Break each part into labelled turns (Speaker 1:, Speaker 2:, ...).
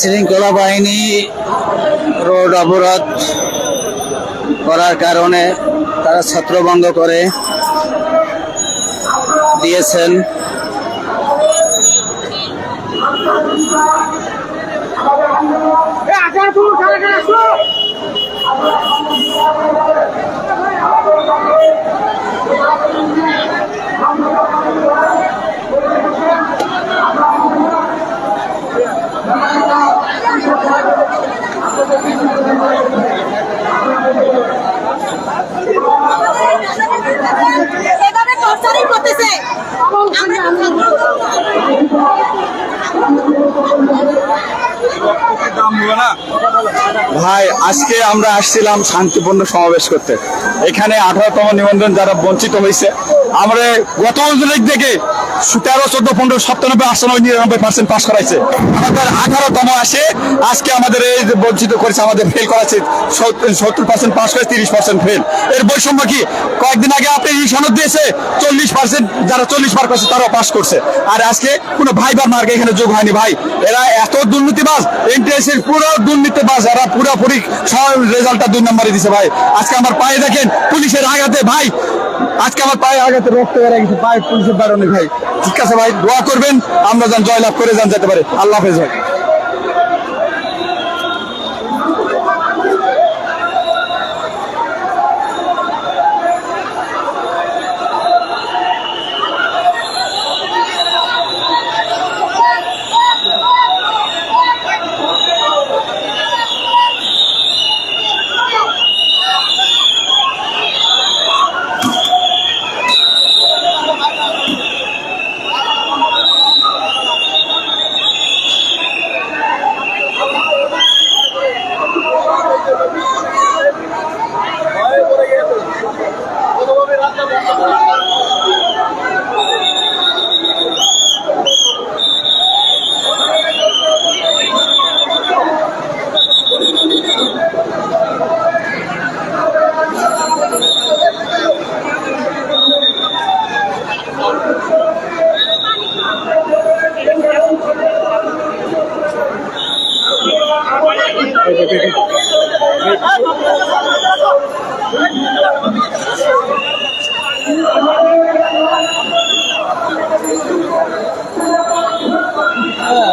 Speaker 1: শৃঙ্খলা বাহিনী রোড অবরোধ করার কারণে তারা ছত্রভঙ্গ করে দিয়েছেন।
Speaker 2: এভাবে টর্চারিং করতেছে
Speaker 3: ভাই, আজকে আমরা আসছিলাম শান্তিপূর্ণ সমাবেশ করতে। এখানে আঠারোতম নিবন্ধন যারা বঞ্চিত হয়েছে। আমরা গত বছরের থেকে তেরো, চোদ্দ, পনেরো সপ্তানব্বই আটানব্বই, নিরানব্বই পার্সেন্ট পাস করাইছে। আমাদের আঠারোতম আসে, আজকে আমাদের এই বঞ্চিত করেছে, আমাদের ফেল করাচ্ছে সত্তর পার্সেন্ট পাস করে তিরিশ পার্সেন্ট ফেল এর বৈষম্য কি? কয়েকদিন আগে আপনি এই সনদ দিয়েছে, চল্লিশ পার্সেন্ট যারা চল্লিশ মার্ক পাচ্ছে তারাও পাস করছে। আর আজকে কোনো ভাই বা মার্ক এখানে যোগ হয়নি, ভাই। এরা এত দুর্নীতিবাজ এনটিএসির পুরো দুর্নীতিবাজ, এরা পুরোপুরি সব রেজাল্টটা দুই নম্বরে দিছে ভাই। আজকে আমার পায়ে দেখেন, পুলিশের আঘাতে, ভাই। আজকে আমার পায়ে আঘাতে রক্ত বেড়ে গেছে, পায়ে পুলিশের বারণে, ভাই। ঠিক আছে ভাই, দোয়া করবেন, আমরা যান জয়লাভ করে যান যেতে পারে। আল্লাহ হাফেজ ভাই।
Speaker 1: দেখি হ্যাঁ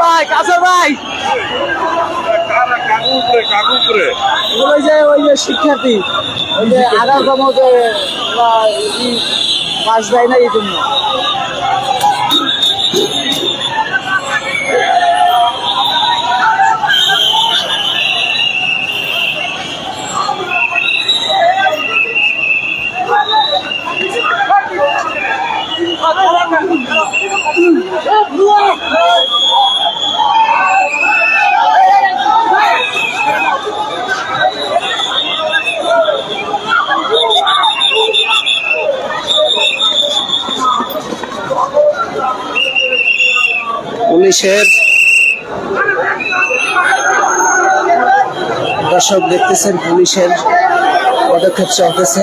Speaker 1: ভাই কাসর ভাই ওই যে ওই যে শিক্ষার্থী ওই যে আগারতম যে পাস দেয় না এই জন্য। পুলিশের দর্শক দেখতেছেন পুলিশের পদক্ষেপ চলতেছে।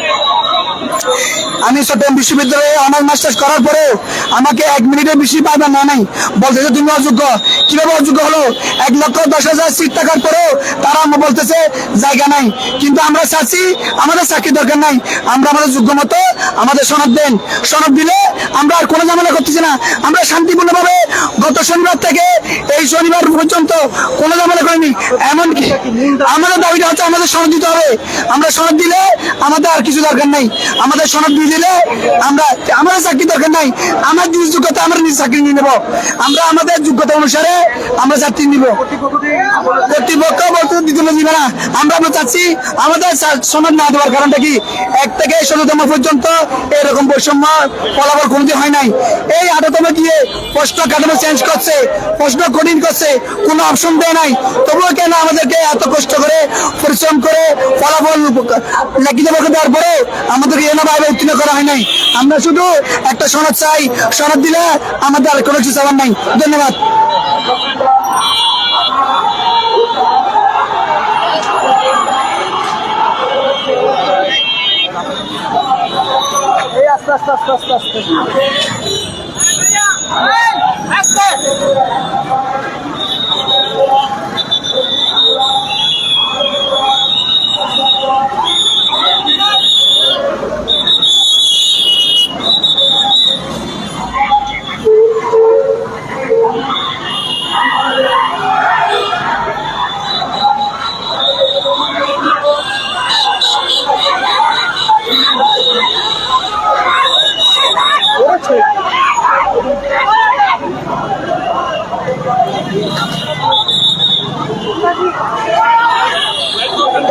Speaker 4: আমি চট্টগ্রাম বিশ্ববিদ্যালয়ে অনার্স মাস্টার্স করার পরে আমাকে এক মিনিটের বেশি পাইবা না নাই। বলতেছে, তুমি অযোগ্য। কীভাবে অযোগ্য হলো? এক লক্ষ দশ হাজার সিট থাকার পরেও তারা আমরা বলতেছে, জায়গা নাই। কিন্তু আমরা চাচ্ছি, আমাদের চাকরি দরকার নাই। আমরা আমাদের যোগ্য মতো আমাদের সনদ দেন। সনদ দিলে আমরা আর কোনো ঝামেলা করতেছি না। আমরা শান্তিপূর্ণভাবে গত শনিবার থেকে এই শনিবার পর্যন্ত কোনো ঝামেলা করিনি। এমনকি আমাদের দাবিটা হচ্ছে, আমাদের সনদ দিতে হবে। আমরা সনদ দিলে আমাদের আর কিছু দরকার নাই। আমাদের সনদ দিয়ে দিলে আমরা, আমাদের চাকরি দরকার নাই। আমার নিজ যোগ্যতা আমরা নিজ চাকরি নিয়ে নেব। আমরা আমাদের যোগ্যতা অনুসারে আমরা চাকরি নিব। কর্তৃপক্ষ বলতে দিতে না। আমরা আমরা চাচ্ছি আমাদের সনদ না দেওয়ার কারণটা কি? এক থেকে ষোলোতম পর্যন্ত এরকম বৈষম্য ফলাফল কোনোদিন হয় নাই। এই আঠাতম গিয়ে প্রশ্ন কাঠামো চেঞ্জ করছে, প্রশ্ন কঠিন করছে, কোনো অপশন দেয় নাই। তবুও কেন আমাদেরকে এত কষ্ট করে পরিশ্রম করে ফলাফল লিখিত দেওয়ার পরে আমাদেরকে এনে বাইরে উত্তীর্ণ করা হয় নাই। আমরা শুধু একটা সনদ চাই। সনদ দিলে আমাদের আর কোনো কিছু চাওয়ার নাই। ধন্যবাদ।
Speaker 1: এই আস্তে আস্তে আস্তে আস্তে আস্তে।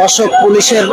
Speaker 1: দর্শক পুলিশের